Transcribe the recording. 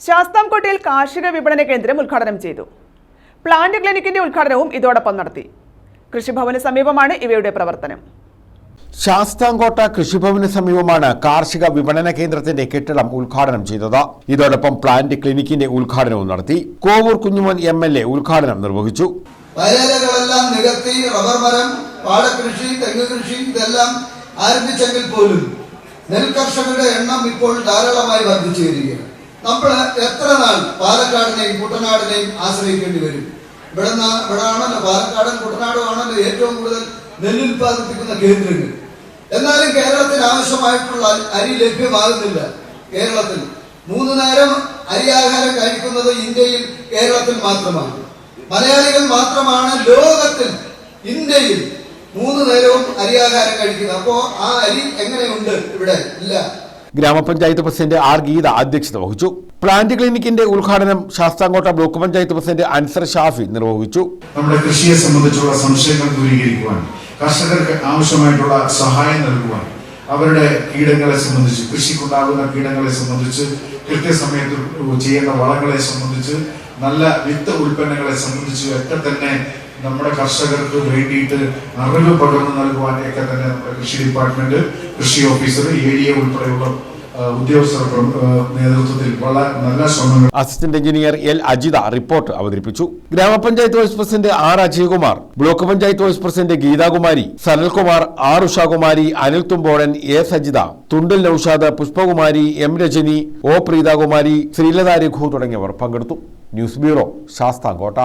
ശാസ്താംകോട്ടയിൽ കാർഷിക വിപണന കേന്ദ്രം ഉദ്ഘാടനം ചെയ്തു. പ്ലാന്റ് ക്ലിനിക്കിന്റെ ഉദ്ഘാടനവും ഇതോടൊപ്പം നടത്തി. കൃഷിഭവന് സമീപമാണ് ഇവയുടെ പ്രവർത്തനം. ശാസ്താംകോട്ട കൃഷിഭവന് സമീപമാണ് കാർഷിക വിപണന കേന്ദ്രത്തിന്റെ കെട്ടിടം ഉദ്ഘാടനം ചെയ്തത്. ഇതോടൊപ്പം പ്ലാന്റ് ക്ലിനിക്കിന്റെ ഉദ്ഘാടനവും നടത്തി. Kovoor Kunjumon M L A ഉദ്ഘാടനം നിർവഹിച്ചു. വയലുകളെല്ലാം നികത്തി റബ്ബർ മരം വാഴകൃഷി തെങ്ങ് കൃഷി ഇതെല്ലാം ആരംഭിച്ചെങ്കിൽ പോലും നെൽ കർഷകരുടെ എണ്ണം ഇപ്പോൾ ധാരാളമായി വർദ്ധിച്ചു വരികയാണ് നമ്മൾ എത്ര നാൾ പാലക്കാടിനെയും കുട്ടനാടിനെയും ആശ്രയിക്കേണ്ടി വരും? ഇവിടെ ഇവിടെ ആണല്ലോ പാലക്കാടും കുട്ടനാടും ആണല്ലോ ഏറ്റവും കൂടുതൽ നെല്ലുൽപാദിപ്പിക്കുന്ന കേന്ദ്രങ്ങൾ. എന്നാലും കേരളത്തിൽ ആവശ്യമായിട്ടുള്ള അരി ലഭ്യമാകുന്നില്ല കേരളത്തിൽ. മൂന്ന് നേരം അരിയാഹാരം കഴിക്കുന്നത് ഇന്ത്യയിൽ കേരളത്തിൽ മാത്രമാണ്. മലയാളികൾ മാത്രമാണ് ലോകത്തിൽ ഇന്ത്യയിൽ മൂന്ന് നേരവും അരിയാഹാരം കഴിക്കുന്നത്. അപ്പോ ആ അരി എങ്ങനെയുണ്ട് ഇവിടെ? ഇല്ല. ഗ്രാമപഞ്ചായത്ത് പ്രസിഡന്റ് ആർ ഗീത അധ്യക്ഷത വഹിച്ചു. പ്ലാന്റ് ക്ലിനിക്കിന്റെ ഉദ്ഘാടനം ശാസ്താംകോട്ട ബ്ലോക്ക് പഞ്ചായത്ത് പ്രസിഡന്റ് അൻസർ ഷാഫി നിർവഹിച്ചു. നമ്മുടെ കൃഷിയെ സംബന്ധിച്ചുള്ള സംശയങ്ങൾ ദൂരീകരിക്കുവാൻ കർഷകർക്ക് ആവശ്യമായിട്ടുള്ള സഹായം നൽകുവാൻ അവരുടെ കീടങ്ങളെ സംബന്ധിച്ച് കൃഷിക്കുണ്ടാകുന്ന കീടങ്ങളെ സംബന്ധിച്ച് കൃത്യസമയത്ത് ചെയ്യുന്ന വളങ്ങളെ സംബന്ധിച്ച് നല്ല വിത്ത് ഉൽപ്പന്നങ്ങളെ സംബന്ധിച്ച് ഒക്കെ തന്നെ നമ്മുടെ കർഷകർക്ക് വേണ്ടിയിട്ട് അറിവ് പകർന്നു നൽകുവാൻ ഒക്കെ തന്നെ നമ്മുടെ കൃഷി ഡിപ്പാർട്ട്മെന്റ് കൃഷി ഓഫീസർ ഏരിയ ഉൾപ്പെടെയുള്ള വളരെ നല്ല ശ്രമങ്ങൾ assistant engineer L Ajitha report അവതരിപ്പിച്ചു. Gramapanchayat vice president R Ajayakumar block panchayat vice president Geethakumari Sanalkumar R Ushakumari Anil Thumpozhan A Sajitha Thundal Noushad Pushpakumari M Rajani O Preethakumari Sreelatha Raghu തുടങ്ങിയവർ പങ്കെടുത്തു. News bureau Sasthamkotta.